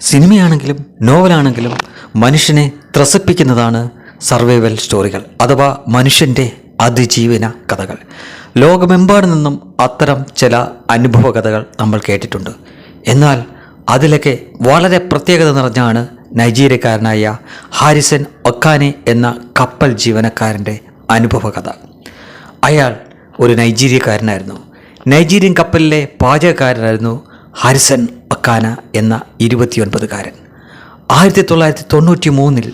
സിനിമയാണെങ്കിലും നോവലാണെങ്കിലും മനുഷ്യനെ ത്രസിപ്പിക്കുന്നതാണ് സർവൈവൽ സ്റ്റോറികൾ അഥവാ മനുഷ്യന്റെ അതിജീവന കഥകൾ. ലോകമെമ്പാട് നിന്നും അത്തരം ചില അനുഭവ കഥകൾ നമ്മൾ കേട്ടിട്ടുണ്ട്. എന്നാൽ അതിലൊക്കെ വളരെ പ്രത്യേകത നിറഞ്ഞാണ് നൈജീരിയക്കാരനായ ഹാരിസൺ ഒക്കാനെ എന്ന കപ്പൽ ജീവനക്കാരന്റെ അനുഭവ കഥ അയാൾ ഒരു നൈജീരിയക്കാരനായിരുന്നു. നൈജീരിയൻ കപ്പലിലെ പാചകക്കാരനായിരുന്നു ഹാരിസൺ ഒക്കാന എന്ന ഇരുപത്തിയൊൻപതുകാരൻ. ആയിരത്തി തൊള്ളായിരത്തി തൊണ്ണൂറ്റി മൂന്നിൽ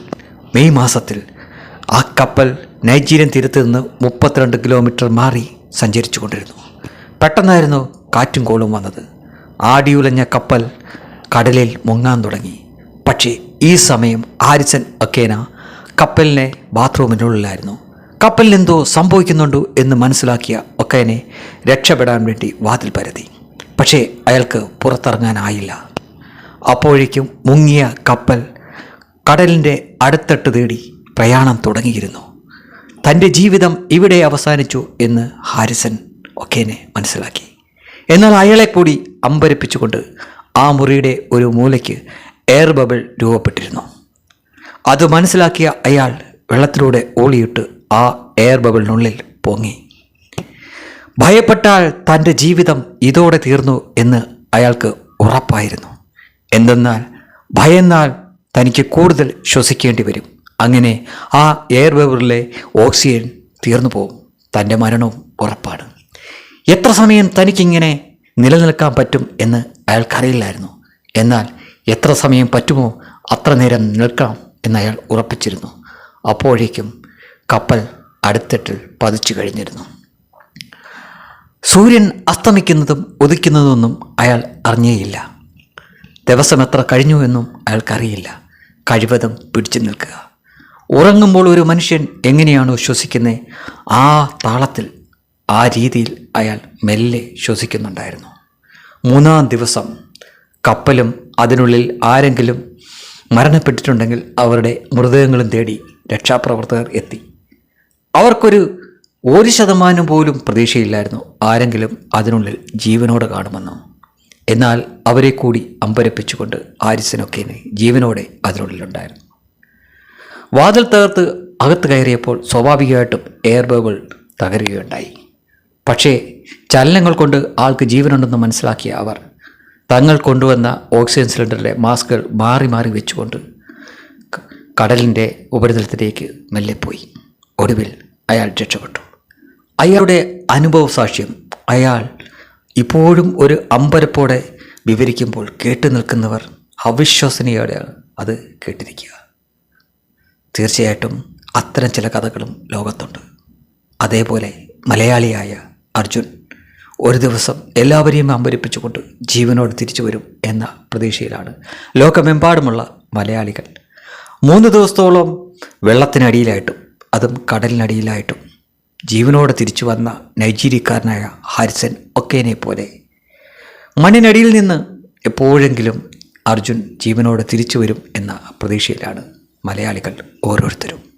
മെയ് മാസത്തിൽ ആ കപ്പൽ നൈജീരിയൻ തീരത്ത് നിന്ന് മുപ്പത്തിരണ്ട് കിലോമീറ്റർ മാറി സഞ്ചരിച്ചു കൊണ്ടിരുന്നു പെട്ടെന്നായിരുന്നു കാറ്റും കോളും വന്നത്. ആടിയുലഞ്ഞ കപ്പൽ കടലിൽ മുങ്ങാൻ തുടങ്ങി. പക്ഷേ ഈ സമയം ആരിസൻ ഒക്കേന കപ്പലിനെ ബാത്റൂമിനുള്ളിലായിരുന്നു. കപ്പലിനെന്തോ സംഭവിക്കുന്നുണ്ടോ എന്ന് മനസ്സിലാക്കിയ ഒക്കേനെ രക്ഷപ്പെടാൻ വേണ്ടി വാതിൽ പരതി. പക്ഷേ അയാൾക്ക് പുറത്തിറങ്ങാനായില്ല. അപ്പോഴേക്കും മുങ്ങിയ കപ്പൽ കടലിന്റെ അടുത്തട്ട് തേടി പ്രയാണം തുടങ്ങിയിരുന്നു. തന്റെ ജീവിതം ഇവിടെ അവസാനിച്ചു എന്ന് ഹാരിസൺ ഒക്കേനെ മനസ്സിലാക്കി. എന്നാൽ അയാളെ കൂടി അമ്പരപ്പിച്ചുകൊണ്ട് ആ മുറിയുടെ ഒരു മൂലയ്ക്ക് എയർ ബബിൾ രൂപപ്പെട്ടിരുന്നു. അത് മനസ്സിലാക്കിയ അയാൾ വെള്ളത്തിലൂടെ ഓളിയിട്ട് ആ എയർ ബബിളിനുള്ളിൽ പൊങ്ങി. ഭയപ്പെട്ടാൽ തന്റെ ജീവിതം ഇതോടെ തീർന്നു എന്ന് അയാൾക്ക് ഉറപ്പായിരുന്നു. എന്തെന്നാൽ ഭയന്നാൽ തനിക്ക് കൂടുതൽ ശ്വസിക്കേണ്ടി വരും. അങ്ങനെ ആ എയർ വെവറിലെ ഓക്സിജൻ തീർന്നു പോകും. തന്റെ മരണവും ഉറപ്പാണ്. എത്ര സമയം തനിക്കിങ്ങനെ നിലനിൽക്കാൻ പറ്റും എന്ന് അയാൾക്കറിയില്ലായിരുന്നു. എന്നാൽ എത്ര സമയം പറ്റുമോ അത്ര നേരം നിൽക്കാം എന്ന് അയാൾ ഉറപ്പിച്ചിരുന്നു. അപ്പോഴേക്കും കപ്പൽ അടുത്തിട്ട് പതിച്ചു കഴിഞ്ഞിരുന്നു. സൂര്യൻ അസ്തമിക്കുന്നതും ഉദിക്കുന്നതൊന്നും അയാൾ അറിഞ്ഞേയില്ല. ദിവസം എത്ര കഴിഞ്ഞു എന്നും അയാൾക്കറിയില്ല. കഴിവതും പിടിച്ചു നിൽക്കുക. ഉറങ്ങുമ്പോൾ ഒരു മനുഷ്യൻ എങ്ങനെയാണോ ശ്വസിക്കുന്നത് ആ താളത്തിൽ ആ രീതിയിൽ അയാൾ മെല്ലെ ശ്വസിക്കുന്നുണ്ടായിരുന്നു. മൂന്നാം ദിവസം കപ്പലും അതിനുള്ളിൽ ആരെങ്കിലും മരണപ്പെട്ടിട്ടുണ്ടെങ്കിൽ അവരുടെ മൃതദേഹങ്ങളും തേടി രക്ഷാപ്രവർത്തകർ എത്തി. അവർക്കൊരു ഒരു ശതമാനം പോലും പ്രതീക്ഷയില്ലായിരുന്നു ആരെങ്കിലും അതിനുള്ളിൽ ജീവനോടെ കാണുമെന്നോ. എന്നാൽ അവരെ കൂടി അമ്പരപ്പിച്ചുകൊണ്ട് ആരിസനൊക്കെ ജീവനോടെ അതിനുള്ളിലുണ്ടായിരുന്നു. വാതിൽ തകർത്ത് അകത്ത് കയറിയപ്പോൾ സ്വാഭാവികമായിട്ടും എയർ ബബിൾ തകരുകയുണ്ടായി. പക്ഷേ ചലനങ്ങൾ കൊണ്ട് ആൾക്ക് ജീവനുണ്ടെന്ന് മനസ്സിലാക്കിയ അവർ തങ്ങൾ കൊണ്ടുവന്ന ഓക്സിജൻ സിലിണ്ടറിലെ മാസ്കുകൾ മാറി മാറി വെച്ചുകൊണ്ട് കടലിന്റെ ഉപരിതലത്തിലേക്ക് മെല്ലെ പോയി. ഒടുവിൽ അയാൾ രക്ഷപ്പെട്ടു. അയാളുടെ അനുഭവ സാക്ഷ്യം അയാൾ ഇപ്പോഴും ഒരു അമ്പരപ്പോടെ വിവരിക്കുമ്പോൾ കേട്ടു നിൽക്കുന്നവർ അവിശ്വസനീയോടെയാണ് അത് കേട്ടിരിക്കുക. തീർച്ചയായിട്ടും അത്തരം ചില കഥകളും ലോകത്തുണ്ട്. അതേപോലെ മലയാളിയായ അർജുൻ ഒരു ദിവസം എല്ലാവരെയും അമ്പരിപ്പിച്ചുകൊണ്ട് ജീവനോട് തിരിച്ചു വരും എന്ന പ്രതീക്ഷയിലാണ്. ലോകമെമ്പാടുമുള്ള മലയാളികൾ. മൂന്ന് ദിവസത്തോളം വെള്ളത്തിനടിയിലായിട്ടും അതും കടലിനടിയിലായിട്ടും ജീവനോടെ തിരിച്ചു വന്ന നൈജീരിയക്കാരനായ ഹാരിസൻ ഒക്കേനെ പോലെ മണ്ണിനടിയിൽ നിന്ന് എപ്പോഴെങ്കിലും അർജുൻ ജീവനോടെ തിരിച്ചു വരും എന്ന പ്രതീക്ഷയിലാണ് മലയാളികൾ ഓരോരുത്തരും.